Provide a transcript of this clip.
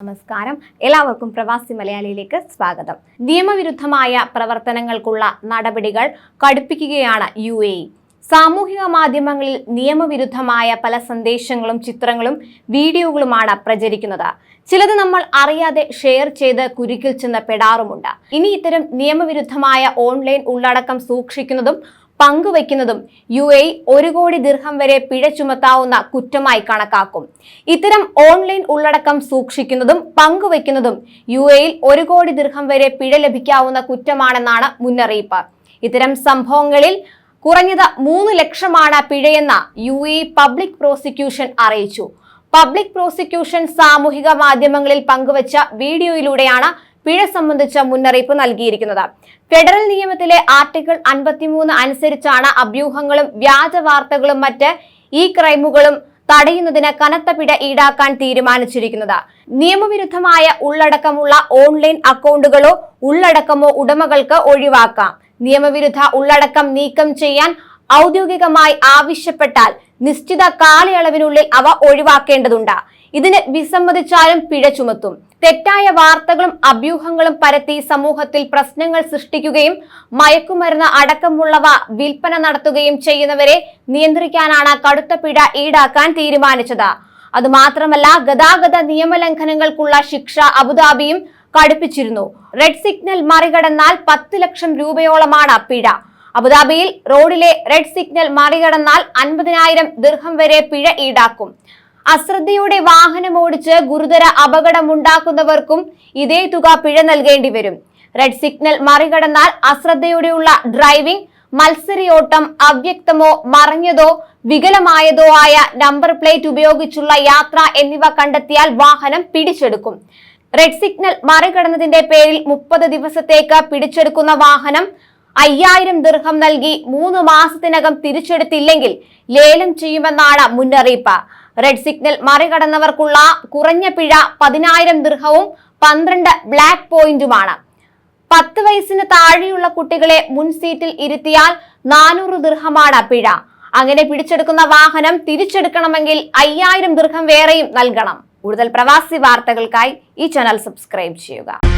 നമസ്കാരം. എല്ലാവർക്കും പ്രവാസി മലയാളിയിലേക്ക് സ്വാഗതം. നിയമവിരുദ്ധമായ പ്രവർത്തനങ്ങൾക്കുള്ള നടപടികൾ കടുപ്പിക്കുകയാണ് യു എ. സാമൂഹിക മാധ്യമങ്ങളിൽ നിയമവിരുദ്ധമായ പല സന്ദേശങ്ങളും ചിത്രങ്ങളും വീഡിയോകളുമാണ് പ്രചരിക്കുന്നത്. ചിലത് നമ്മൾ അറിയാതെ ഷെയർ ചെയ്ത് കുരുക്കിൽ ചെന്ന് പെടാറുമുണ്ട്. ഇനി ഇത്തരം നിയമവിരുദ്ധമായ ഓൺലൈൻ ഉള്ളടക്കം സൂക്ഷിക്കുന്നതും പങ്കുവയ്ക്കുന്നതും യു എ ഒരു കോടി ദീർഘം വരെ പിഴ ചുമത്താവുന്ന കുറ്റമായി കണക്കാക്കും. ഇത്തരം ഓൺലൈൻ ഉള്ളടക്കം സൂക്ഷിക്കുന്നതും പങ്കുവയ്ക്കുന്നതും യു എയിൽ ഒരു കോടി ദീർഘം വരെ പിഴ ലഭിക്കാവുന്ന കുറ്റമാണെന്നാണ് മുന്നറിയിപ്പ്. ഇത്തരം സംഭവങ്ങളിൽ കുറഞ്ഞത് മൂന്ന് ലക്ഷമാണ് പിഴയെന്ന യു എ പബ്ലിക് പ്രോസിക്യൂഷൻ അറിയിച്ചു. പബ്ലിക് പ്രോസിക്യൂഷൻ സാമൂഹിക മാധ്യമങ്ങളിൽ പങ്കുവച്ച വീഡിയോയിലൂടെയാണ് പിഴ സംബന്ധിച്ച മുന്നറിയിപ്പ് നൽകിയിരിക്കുന്നത്. ഫെഡറൽ നിയമത്തിലെ ആർട്ടിക്കിൾ അൻപത്തിമൂന്ന് അനുസരിച്ചാണ് അഭ്യൂഹങ്ങളും വ്യാജ വാർത്തകളും മറ്റ് ഈ ക്രൈമുകളും തടയുന്നതിന് കനത്ത പിഴ ഈടാക്കാൻ തീരുമാനിച്ചിരിക്കുന്നത്. നിയമവിരുദ്ധമായ ഉള്ളടക്കമുള്ള ഓൺലൈൻ അക്കൗണ്ടുകളോ ഉള്ളടക്കമോ ഉടമകൾക്ക് ഒഴിവാക്കാം. നിയമവിരുദ്ധ ഉള്ളടക്കം നീക്കം ചെയ്യാൻ ഔദ്യോഗികമായി ആവശ്യപ്പെട്ടാൽ നിശ്ചിത കാലയളവിനുള്ളിൽ അവ ഒഴിവാക്കേണ്ടതുണ്ട്. ഇതിന് വിസമ്മതിച്ചാലും പിഴ ചുമത്തും. തെറ്റായ വാർത്തകളും അഭ്യൂഹങ്ങളും പരത്തി സമൂഹത്തിൽ പ്രശ്നങ്ങൾ സൃഷ്ടിക്കുകയും മയക്കുമരുന്ന് അടക്കമുള്ളവ വിൽപ്പന നടത്തുകയും ചെയ്യുന്നവരെ നിയന്ത്രിക്കാനാണ് കടുത്ത പിഴ ഈടാക്കാൻ തീരുമാനിച്ചത്. അതുമാത്രമല്ല ഗതാഗത നിയമലംഘനങ്ങൾക്കുള്ള ശിക്ഷ അബുദാബിയും കടുപ്പിച്ചിരുന്നു. റെഡ് സിഗ്നൽ മറികടന്നാൽ പത്ത് ലക്ഷം രൂപയോളമാണ് പിഴ. അബുദാബിയിൽ റോഡിലെ റെഡ് സിഗ്നൽ മറികടന്നാൽ അൻപതിനായിരം ദീർഘം വരെ പിഴ ഈടാക്കും. അശ്രദ്ധയോടെ വാഹനം ഓടിച്ച് ഗുരുതര അപകടമുണ്ടാക്കുന്നവർക്കും ഇതേ തുക പിഴ നൽകേണ്ടി വരും. റെഡ് സിഗ്നൽ മറികടന്നാൽ അശ്രദ്ധയോടെയുള്ള ഡ്രൈവിംഗ് മത്സരയോട്ടം അവ്യക്തമോ മറഞ്ഞതോ വികലമായതോ ആയ നമ്പർ പ്ലേറ്റ് ഉപയോഗിച്ചുള്ള യാത്ര എന്നിവ കണ്ടെത്തിയാൽ വാഹനം പിടിച്ചെടുക്കും. റെഡ് സിഗ്നൽ മറികടന്നതിന്റെ പേരിൽ മുപ്പത് ദിവസത്തേക്ക് പിടിച്ചെടുക്കുന്ന വാഹനം അയ്യായിരം ദീർഘം നൽകി മൂന്ന് മാസത്തിനകം തിരിച്ചെടുത്തില്ലെങ്കിൽ ലേലം ചെയ്യുമെന്നാണ് മുന്നറിയിപ്പ്. റെഡ് സിഗ്നൽ മറികടന്നവർക്കുള്ള കുറഞ്ഞ പിഴ പതിനായിരം ദീർഘവും പന്ത്രണ്ട് ബ്ലാക്ക് പോയിന്റുമാണ് പത്ത് വയസ്സിന് താഴെയുള്ള കുട്ടികളെ മുൻ സീറ്റിൽ ഇരുത്തിയാൽ നാനൂറ് ദീർഘമാണ് പിഴ. അങ്ങനെ പിടിച്ചെടുക്കുന്ന വാഹനം തിരിച്ചെടുക്കണമെങ്കിൽ അയ്യായിരം ദീർഘം വേറെയും നൽകണം. കൂടുതൽ പ്രവാസി വാർത്തകൾക്കായി ഈ ചാനൽ സബ്സ്ക്രൈബ് ചെയ്യുക.